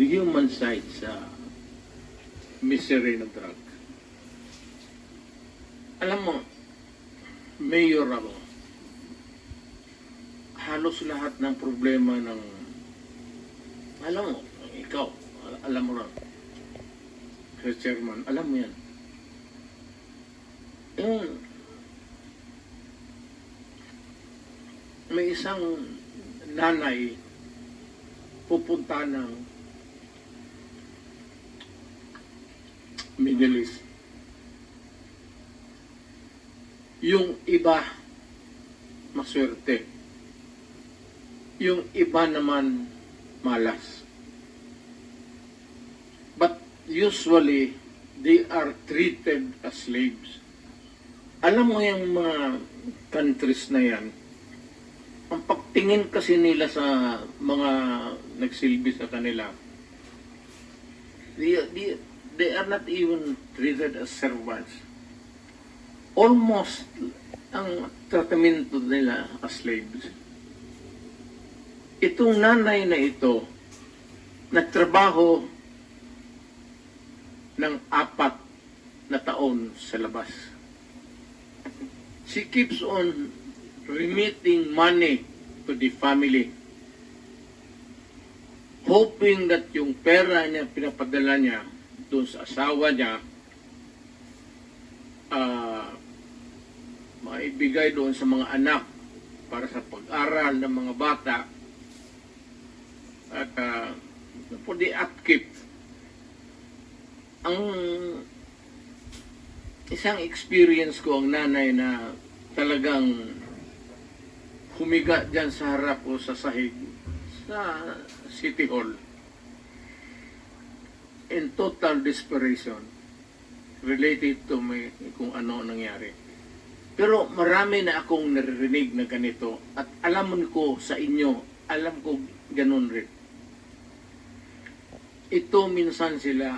the human side sa misery ng drug. Alam mo, mayor ako, halos lahat ng problema ng, alam mo, ikaw, al- alam mo rin, Sir Chairman, alam mo yan. Yung, may isang nanay pupunta ng Middle East. Yung iba, maswerte. Yung iba naman, malas. But usually, they are treated as slaves. Alam mo yung mga countries na yan, ang pagtingin kasi nila sa mga nagsilbi sa kanila, they, they, they are not even treated as servants. Almost ang tratamento nila as slaves. Itong nanay na ito, nagtrabaho ng apat na taon sa labas. She keeps on remitting money to the family. Hoping that yung pera niya pinapadala niya doon sa asawa niya ah maibigay doon sa mga anak para sa pag-aral ng mga bata. At uh, for the upkeep. Ang isang experience ko ang nanay na talagang humiga dyan sa harap o sa sahig sa City Hall in total desperation related to may kung ano ang nangyari. Pero marami na akong naririnig na ganito at alam ko sa inyo, alam ko ganun rin. Ito minsan sila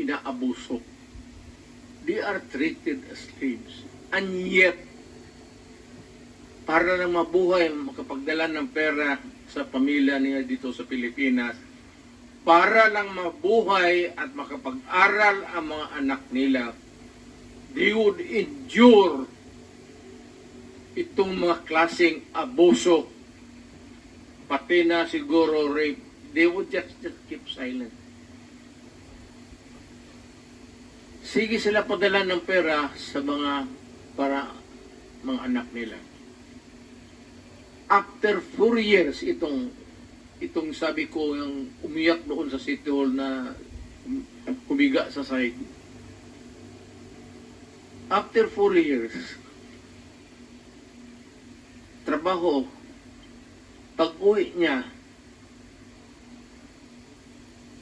inaabuso. They are treated as slaves. And yet, para lang mabuhay, makapagdala ng pera sa pamilya niya dito sa Pilipinas, para lang mabuhay at makapag-aral ang mga anak nila, they would endure itong mga klaseng abuso, pati na siguro rape, they would just, just keep silent. Sige sila padala ng pera sa mga para mga anak nila. After four years, itong itong sabi ko yung umiyak doon sa City Hall na humiga sa side. After four years, trabaho, pag uwi niya,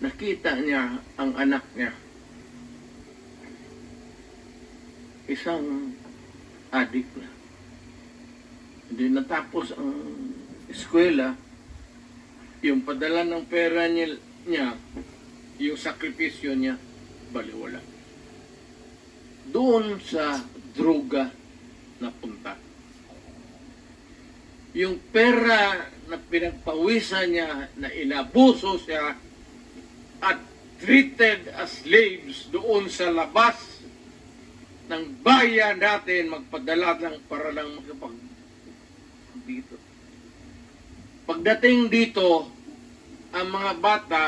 nakita niya ang anak niya. Isang adik na. Hindi natapos ang eskwela, yung padala ng pera niya, niya yung sakripisyo niya, baliwala. Doon sa droga napunta. Yung pera na pinagpawisan niya, na inabuso siya, at treated as slaves doon sa labas ng bayan natin, magpadala lang para lang magkapag dito. Pagdating dito, ang mga bata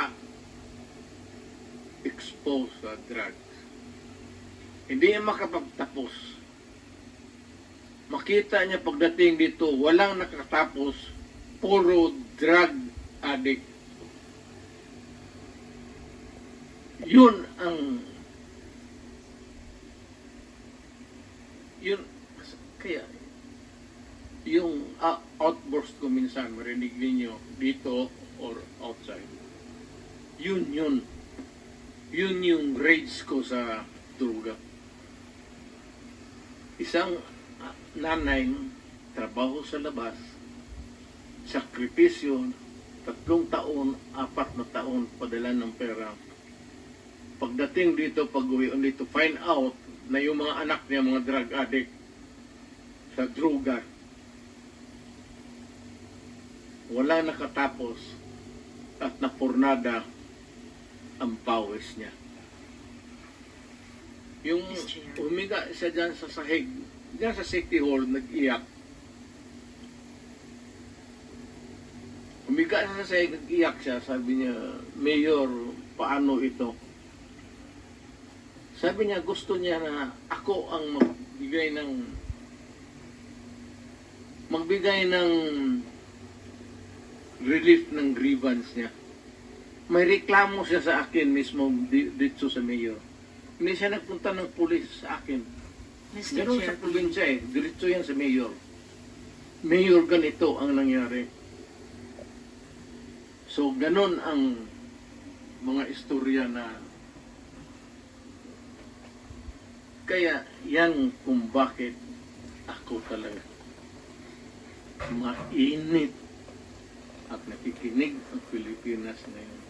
exposed sa drugs. Hindi niya makapagtapos. Makita niya pagdating dito, walang nakatapos, puro drug addict. Yun ang yun kaya yung outburst ko minsan marinig ninyo dito or outside. Yun yun. Yun yung rage ko sa droga isang ah, nanay trabaho sa labas sakripisyo tatlong taon apat na taon padala ng pera. Pagdating dito pag uwi only to find out na yung mga anak niya mga drug addict sa droga wala nakatapos at napurnada ang pawis niya. Yung humiga siya dyan sa sahig, dyan sa City Hall, nag-iyak. Humiga siya sa sahig, nag-iyak siya. Sabi niya, Mayor, paano ito? Sabi niya, gusto niya na ako ang magbigay ng magbigay ng relief ng grievance niya. May reklamo siya sa akin mismo di- dito sa mayor. Hindi siya nagpunta ng pulis sa akin. Mr. Ganun Chair, sa probinsya eh. Diretso yan sa mayor. Mayor, ganito ang nangyari. So, ganun ang mga istorya na kaya yan kung bakit ako talaga mainit at nakikinig ang Pilipinas ngayon.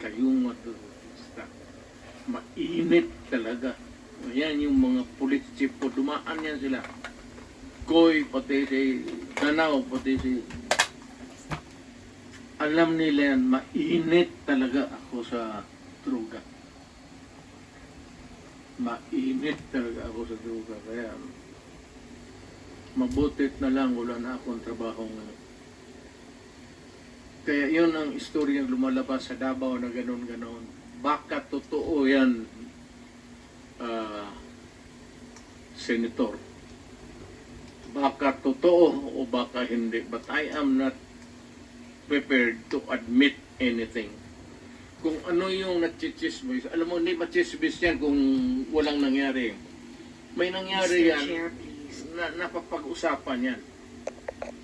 Kayong matutista. Mainit talaga. Ayan yung mga po, dumaan yan sila. Koy, pati si Tanaw, pati si... Alam nila yan, mainit talaga ako sa droga. Mainit talaga ako sa droga. Kaya, mabutit na lang, wala na akong trabaho ngayon. Kaya yun ang istoryang lumalabas sa Davao na ganon-ganon. Baka totoo yan, ah, Senator. Baka totoo o baka hindi. But I am not prepared to admit anything. Kung ano yung nachichismis, alam mo, hindi machismis yan kung walang nangyari. May nangyari Mr. yan Chair, na napapag-usapan yan.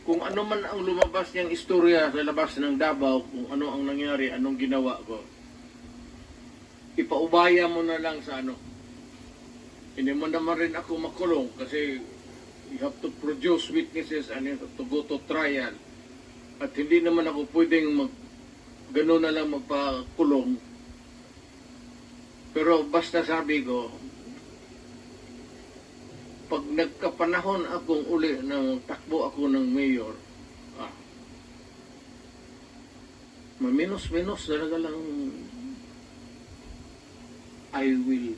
Kung ano man ang lumabas niyang istorya sa labas ng Davao, kung ano ang nangyari, anong ginawa ko, ipaubaya mo na lang sa ano. Hindi mo naman rin ako makulong kasi you have to produce witnesses and you have to go to trial. At hindi naman ako pwedeng mag gano'n na lang magpakulong. Pero basta sabi ko, pag nagkapanahon akong uli ng takbo ako ng mayor, ah, maminos-minos talaga lang I will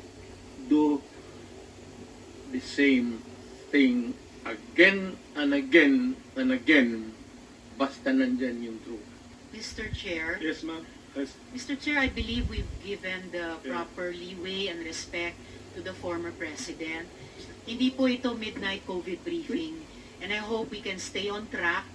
do the same thing again and again and again basta nandyan yung truth. Mr. Chair, Yes, ma'am. Yes. Mr. Chair, I believe we've given the Yeah. proper leeway and respect to the former president. Hindi po ito midnight COVID briefing. And I hope we can stay on track.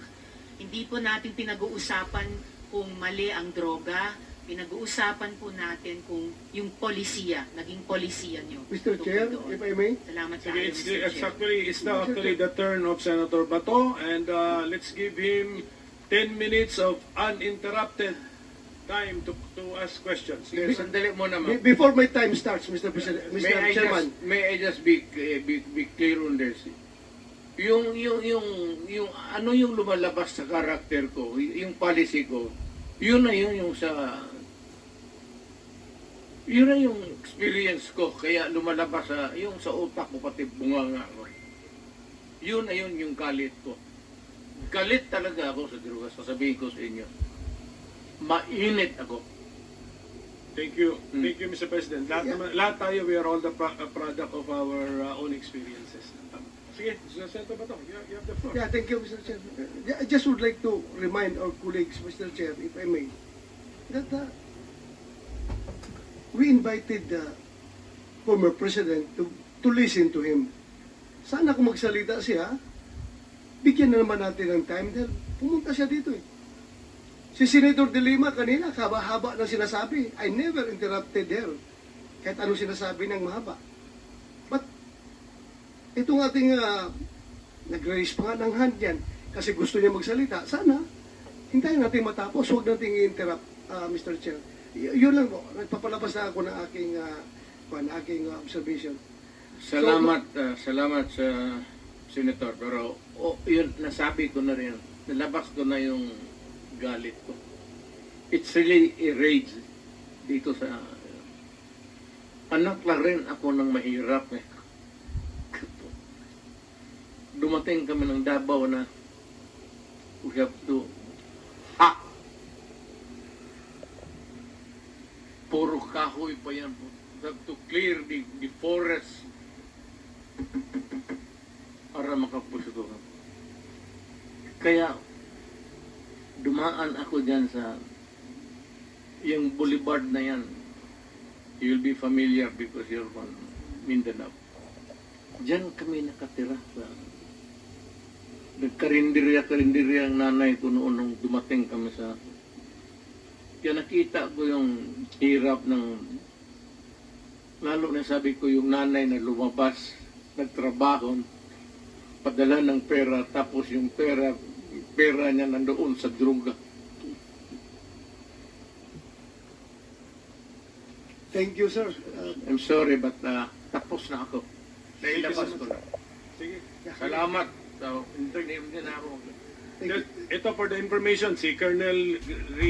Hindi po natin pinag-uusapan kung mali ang droga. Pinag-uusapan po natin kung yung polisiya, naging polisiya nyo. Mr. Chair, doon. if I may, Salamat sa Sige, it's, Mr. it's Chair. actually, it's now actually the turn of Senator Bato, and uh, let's give him 10 minutes of uninterrupted time to to ask questions. Sige, sandali mo be- naman. before my time starts, Mr. President, May Mr. I Chairman, just may I just be, eh, be be clear on this? Yung yung yung yung ano yung lumalabas sa karakter ko, y- yung policy ko, yun na yun yung sa yun na yung experience ko kaya lumalabas sa yung sa utak ko pati bunganga ko. Yun na yun yung galit ko. Galit talaga ako sa droga, sasabihin ko sa inyo. Mainit ako. Thank you. Hmm. Thank you, Mr. President. Lahat, Yeah. naman, lahat tayo, we are all the pro- a product of our uh, own experiences. Sige, Senator Bato, you, you have the floor. yeah, thank you, Mr. Chair. I just would like to remind our colleagues, Mr. Chair, if I may, that uh, we invited the former president to, to listen to him. Sana kung magsalita siya, bigyan na naman natin ng time dahil pumunta siya dito eh. Si Senator De Lima kanina, haba-haba na sinasabi. I never interrupted her. Kahit ano sinasabi ng mahaba. But, itong ating uh, nag-raise pa nga ng hand yan kasi gusto niya magsalita. Sana, hintayin natin matapos. Huwag natin i-interrupt, uh, Mr. Chair. Y- yun lang po. Nagpapalabas na ako ng aking, uh, kuwan, aking uh, observation. Salamat, ah, salamat sa senator. Pero oh, yun, nasabi ko na rin, nalabas ko na yung galit ko. It's really a rage dito sa... anak lang rin ako ng mahirap eh. Dumating kami ng Davao na we have to act. Puro kahoy pa yan. To clear the, the forest para makapusto. Kaya, dumaan ako dyan sa yung boulevard na yan. You will be familiar because you're from Mindanao. Diyan kami nakatira sa nagkarinderya-karinderya ang nanay ko noon nung dumating kami sa kaya nakita ko yung hirap ng lalo na sabi ko yung nanay na lumabas nagtrabaho padala ng pera tapos yung pera pera niya nandoon sa droga Thank you, sir. Uh, I'm sorry but uh, tapos na ako nailabas ko na Sige. salamat so hindi na ako thank you. Ito for the information, si Colonel